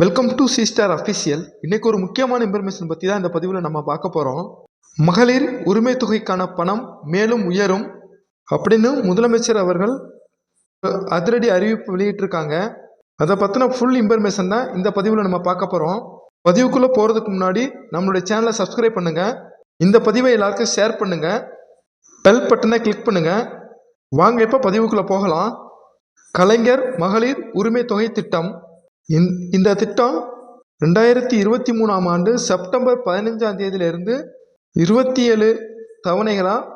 Welcome to C star official இன்றைக்கு ஒரு முக்கியமான இன்ஃபர்மேஷன் பற்றி தான் இந்த பதிவில் நம்ம பார்க்க போகிறோம் மகளிர் உரிமை தொகைக்கான பணம் மேலும் உயரும் அப்படின்னு முதலமைச்சர் அவர்கள் அதிரடி அறிவிப்பு வெளியிட்டிருக்காங்க. அதை பற்றின ஃபுல் இன்ஃபர்மேஷன் தான் இந்த பதிவில் நம்ம பார்க்க போகிறோம் பதிவுக்குள்ளே போகிறதுக்கு முன்னாடி நம்மளுடைய சேனலை சப்ஸ்கிரைப் பண்ணுங்கள் இந்த பதிவை எல்லாருக்கும் ஷேர் பண்ணுங்கள் பெல் பட்டனை கிளிக் பண்ணுங்கள் வாங்க இப்போ பதிவுக்குள்ளே போகலாம். கலைஞர் மகளிர் உரிமை தொகை திட்டம். இந்த இந்த திட்டம் ரெண்டாயிரத்தி இருபத்தி மூணாம் ஆண்டு செப்டம்பர் பதினஞ்சாம் தேதியிலிருந்து இருபத்தி ஏழு தவணைகளாக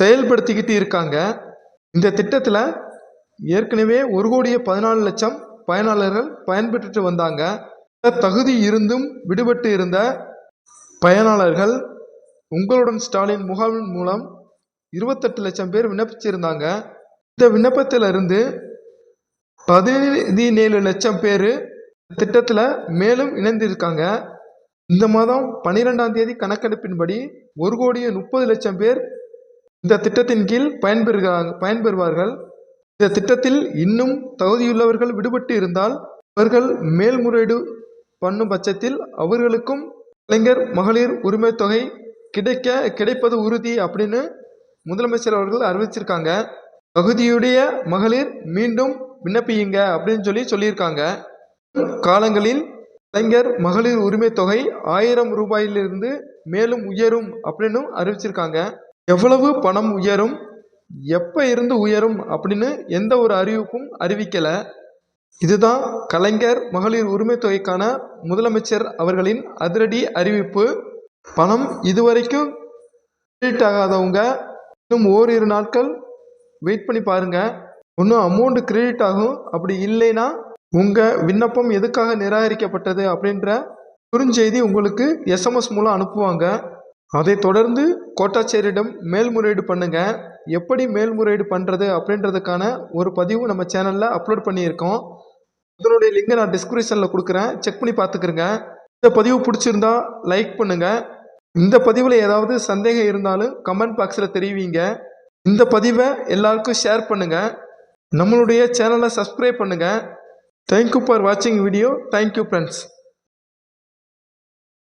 செயல்படுத்திக்கிட்டு இருக்காங்க. இந்த திட்டத்தில் ஏற்கனவே ஒரு கோடியே பதினாலு லட்சம் பயனாளர்கள் பயன்பெற்றுட்டு வந்தாங்க. தகுதி இருந்தும் விடுபட்டு இருந்த பயனாளர்கள் உங்களுடன் ஸ்டாலின் முகாமின் மூலம் இருபத்தெட்டு லட்சம் பேர் விண்ணப்பிச்சிருந்தாங்க. இந்த விண்ணப்பத்திலிருந்து பதினேழு லட்சம் பேர் திட்டத்தில் மேலும் இணைந்திருக்காங்க. இந்த மாதம் பன்னிரெண்டாம் தேதி கணக்கெடுப்பின்படி ஒரு கோடியே முப்பது லட்சம் பேர் இந்த திட்டத்தின் கீழ் பயன்பெறுகிறாங்க பயன்பெறுவார்கள். இந்த திட்டத்தில் இன்னும் தகுதியுள்ளவர்கள் விடுபட்டு இருந்தால் அவர்கள் மேல்முறையீடு பண்ணும் பட்சத்தில் அவர்களுக்கும் இளைஞர் மகளிர் உரிமை தொகை கிடைக்க கிடைப்பது உறுதி அப்படின்னு முதலமைச்சர் அவர்கள் அறிவிச்சிருக்காங்க. தகுதியுடைய மகளிர் மீண்டும் விண்ணப்பியுங்க அப்படின்னு சொல்லி சொல்லியிருக்காங்க. காலங்களில் இளைஞர் மகளிர் உரிமை தொகை ஆயிரம் ரூபாயிலிருந்து மேலும் உயரும் அப்படின்னு அறிவிச்சிருக்காங்க. எவ்வளவு பணம் உயரும் எப்போ இருந்து உயரும் அப்படின்னு எந்த ஒரு அறிவிப்பும் அறிவிக்கலை. இதுதான் கலைஞர் மகளிர் உரிமை தொகைக்கான முதலமைச்சர் அவர்களின் அதிரடி அறிவிப்பு. பணம் இதுவரைக்கும் கிரெடிட் ஆகாதவங்க இன்னும் ஓரிரு நாட்கள் வெயிட் பண்ணி பாருங்கள் இன்னும் அமௌண்ட் கிரெடிட் ஆகும் அப்படி இல்லைன்னா உங்கள் விண்ணப்பம் எதுக்காக நிராகரிக்கப்பட்டது அப்படின்ற குறுஞ்செய்தி உங்களுக்கு எஸ்எம்எஸ் மூலம் அனுப்புவாங்க. அதை தொடர்ந்து கோட்டாச்சேரியிடம் மேல்முறையீடு பண்ணுங்க. எப்படி மேல்முறையீடு பண்ணுறது அப்படின்றதுக்கான ஒரு பதிவு நம்ம சேனலில் அப்லோட் பண்ணியிருக்கோம். இதனுடைய லிங்கை நான் டிஸ்கிரிப்ஷனில் கொடுக்குறேன். செக் பண்ணி பார்த்துக்குருங்க. இந்த பதிவு பிடிச்சிருந்தா லைக் பண்ணுங்கள் இந்த பதிவில் ஏதாவது சந்தேகம் இருந்தாலும் கமெண்ட் பாக்ஸில் தெரிவிங்க. இந்த பதிவை எல்லாருக்கும் ஷேர் பண்ணுங்கள் நம்மளுடைய சேனலை சப்ஸ்கிரைப் பண்ணுங்கள் Thank you for watching video. Thank you friends.